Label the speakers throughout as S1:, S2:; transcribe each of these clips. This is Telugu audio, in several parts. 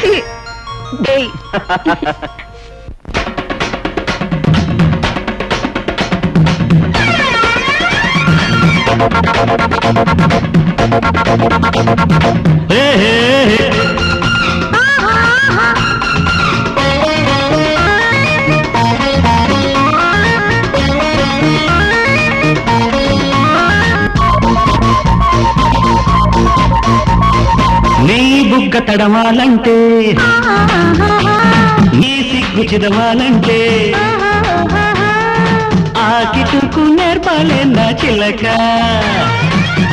S1: Hey, hey, hey. బుగ్గ తడవాలంటే నీ సిగ్గు చిదవాలంటే ఆ కిటుకు నేర్పాలే నా చిలక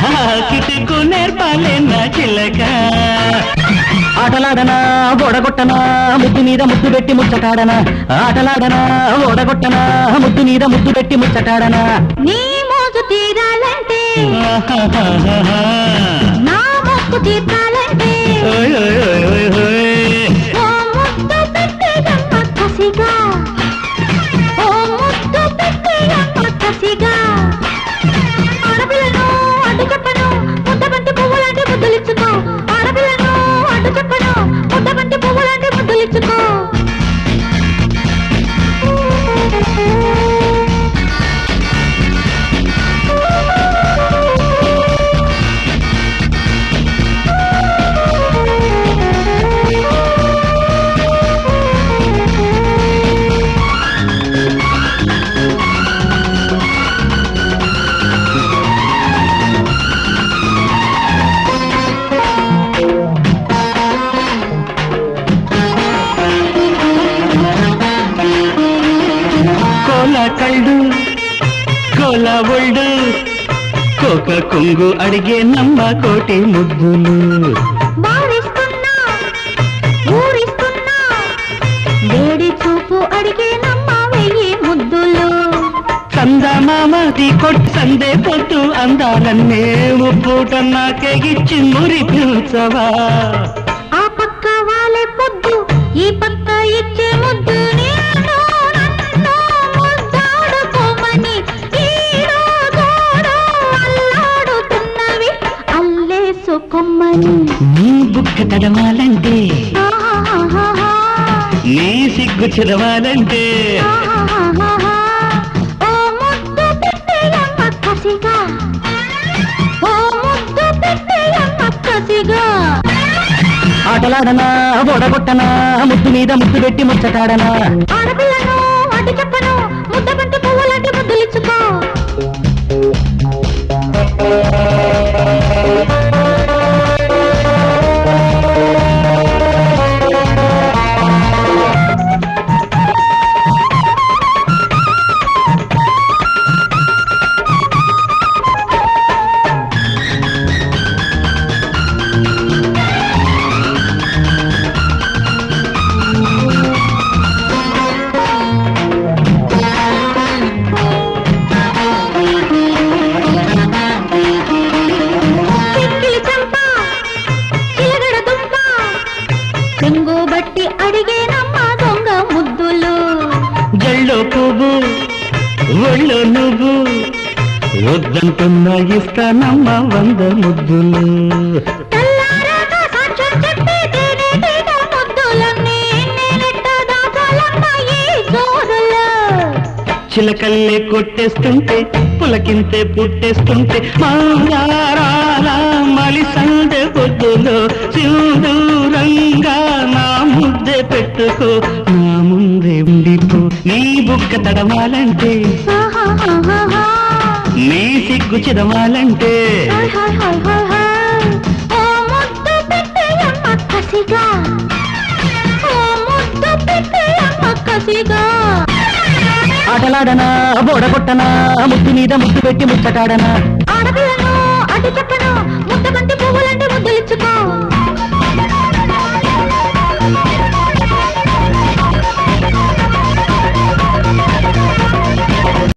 S1: ఆ కిటుకు నేర్పాలే నా చిలక. ఆటలాడనా ఓడగొట్టనా ముద్దు మీద ముద్దు పెట్టి ముచ్చటాడనా? ఆటలాడనా ఓడగొట్టనా ముద్దు మీద ముద్దు పెట్టి ముచ్చటాడనా?
S2: నీ మోజు తీరాలంటే. అడ్డు
S1: కోల కళ్ళు కోల ఒళ్ళు. కోక కొంగు అడిగే నమ్మ కోటి ముద్దులు.
S2: వారిస్తున్నా ఊరిస్తున్నా. వేడి చూపు అడిగే నమ్మ వెయ్యి ముద్దులు.
S1: చందమామది కొట్టి సందే పొద్దు అందాలన్నే పూట నాకెగిచ్చి మురి పిలుచవా.
S2: ఆ పక్క
S1: నీ బుక్క
S2: ఆహాహాహా,
S1: నీ సిగ్గు చిరవాలంటే ఆటలాడనా ఓడగొట్టనా ముద్దు మీద ముద్దు పెట్టి ముచ్చటాడనా?
S2: ఆడపిల్లను అడ్డు చెప్పను ముద్ద
S1: పువ్వు ఒళ్ళో నువ్వు. వద్దంటున్నా ఇస్తానమ్మ వంద ముద్దులు. చిలకల్లే కొట్టేస్తుంటే పులకింతే పుట్టేస్తుంటే మలి సందె పొద్దులో సింధూరంగా నా ముద్దే పెట్టుకో. ఉండిపో. నీ బుక్క తడవాలంటే. నీ సిగ్గు
S2: ముద్దు ముద్దు కసిగా.
S1: ఆటలాడనా ఓడగొట్టనా ముద్దు మీద ముద్దు పెట్టి ముచ్చటాడనా.
S2: ఆడపిల్లను అడ్డు చెప్పను.